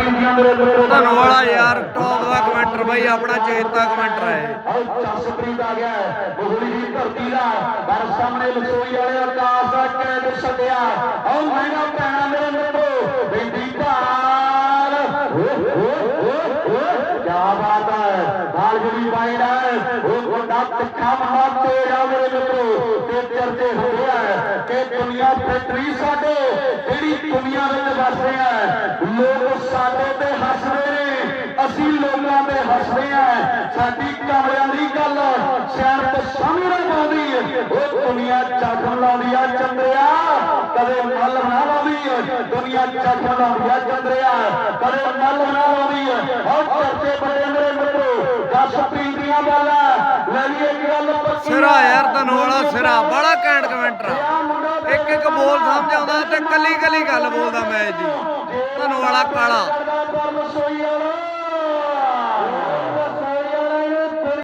ਧੰਨ ਵਾਲਾ ਯਾਰ ਟੌਪ ਦਾ ਕਮੈਂਟਰ ਬਾਈ ਆਪਣਾ ਚੇਤਾ ਕਮੈਂਟਰ ਹੈ ਆਓ ਜਸਪ੍ਰੀਤ ਆ ਗਿਆ ਹੈ, ਮੋਹਲੀ ਦੀ ਧਰਤੀ ਦਾ ਪਰ ਸਾਹਮਣੇ ਲਸੋਈ ਵਾਲੇ ਆਕਾਸ਼ ਦਾ ਕੈਦ ਛੱਡਿਆ ਆਓ ਮਹਿੰਗਾ ਪੈਣਾ ਮੇਰੇ ਮਿੱਤਰੋ ਬਿੰਦੀ ਭਾਰ ਓ ਓ ਓ ਓ ਕੀ ਬਾਤ ਹੈ। ਬਾਲ ਜਿਹੜੀ ਵਾਈਡ ਹੈ ਉਹ ਵੱਡਾ ਤਿੱਖਾ ਮਹਾ ਤੇਜ ਆ ਮੇਰੇ ਮਿੱਤਰੋ। ਤੇ ਚਰਚੇ ਹੁੰਦੇ ਆ ਕਿ ਦੁਨੀਆ ਫੈਕਟਰੀ ਸਾਡੇ ਜਿਹੜੀ ਦੁਨੀਆ ਵਿੱਚ ਵਸਦੇ ਆ ਲੋਕ ਅਸੀਂ ਲੋਕਾਂ ਤੇ ਹੱਸਦੇ ਆ। ਸਾਡੀ ਕਮਲਿਆਂ ਦੀ ਗੱਲ ਸਿਆਣ ਤੇ ਸਾਹਮਣੇ ਪਾਉਂਦੀ। ਉਹ ਦੁਨੀਆ ਚਾਖਣ ਲਾਉਂਦੀ ਆ ਚੰਦਰਿਆ। ਕਦੇ ਮੱਲ ਨਾ ਲਾਉਂਦੀ। ਦੁਨੀਆ ਚਾਖਣ ਲਾਉਂਦੀ ਆ ਚੰਦਰਿਆ। ਕਦੇ ਮੱਲ ਨਾ ਲਾਉਂਦੀ। ਉਹ ਚਰਚੇ ਬੜੇ ਮੇਰੇ ਮਿੱਤਰੋ ਦਸ ਦੀਆਂ ਗੱਲਾਂ ਲੈ ਲਈ ਇੱਕ ਗੱਲ ਪੱਕੀ ਸਿਰਾ ਯਾਰ ਧੰਨ ਵਾਲਾ ਸਿਰਾ। ਬੜਾ ਕੈਂਟ ਕਮੈਂਟਰ ਇੱਕ ਇੱਕ ਬੋਲ ਸਮਝ ਆਉਂਦਾ ਤੇ ਕੱਲੀ ਕੱਲੀ ਗੱਲ ਬੋਲਦਾ ਮੈਚ ਦੀ ਧੰਨ ਵਾਲਾ ਕਾਲਾ।